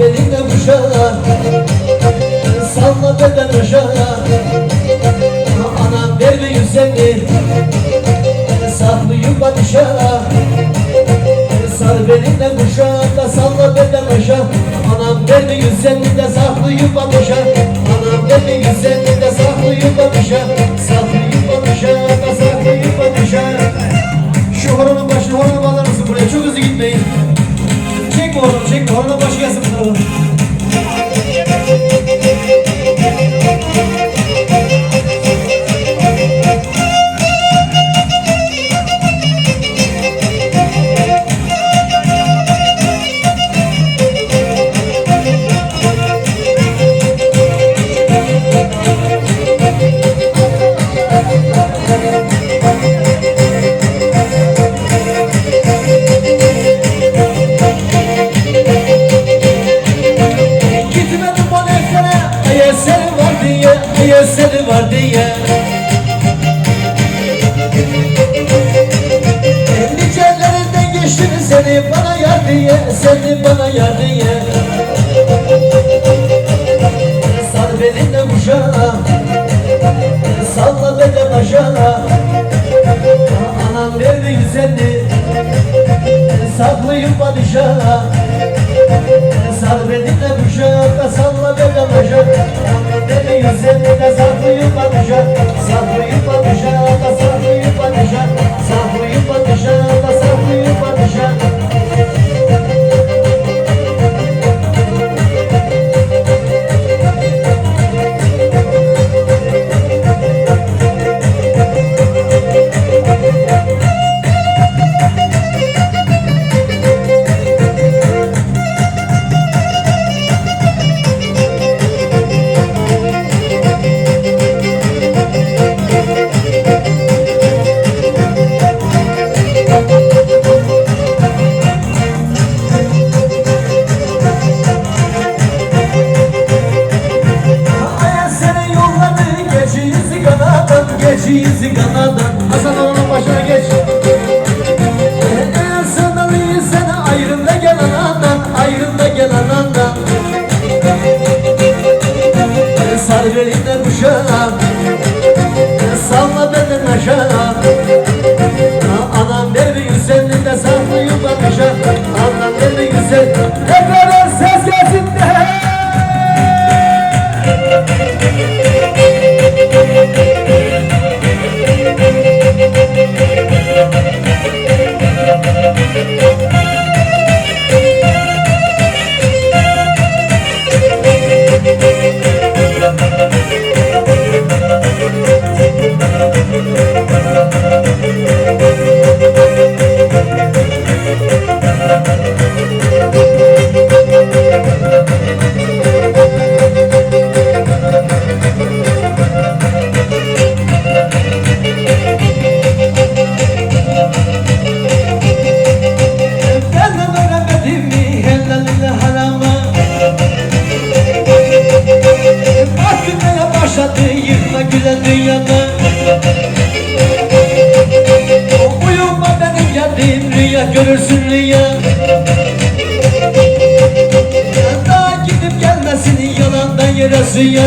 belini kuşa Salla beden aşağı. Anam vermiyor seni Saklıyor padişah Sar belini kuşa eseri var diye. Nicelerinden geçtin seni bana yar diye Seni bana yar diye. Sar beni de kuşağa Salla beni aşağı Anam verdi güzeldi Saklayıp padişaha. Neresinin yalandan yarası ya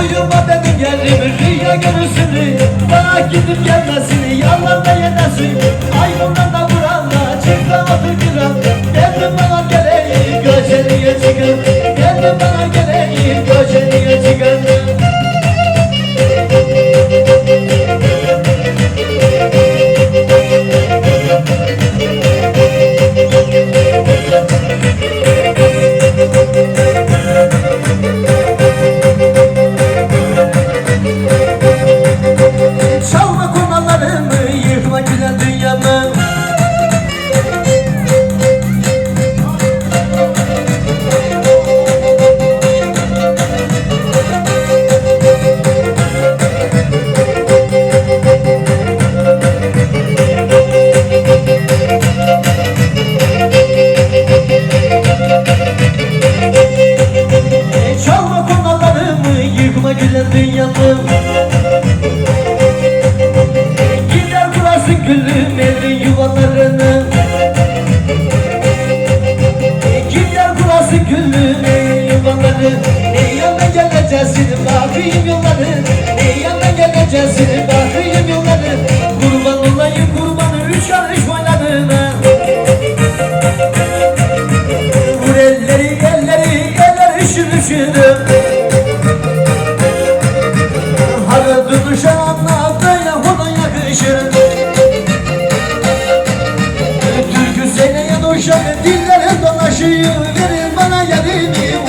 Uyuma benim yerimi rüya görürsün. Bana gidip gelmesin yalandan yarası Ay Dillere dolaşıyor verin bana yerimi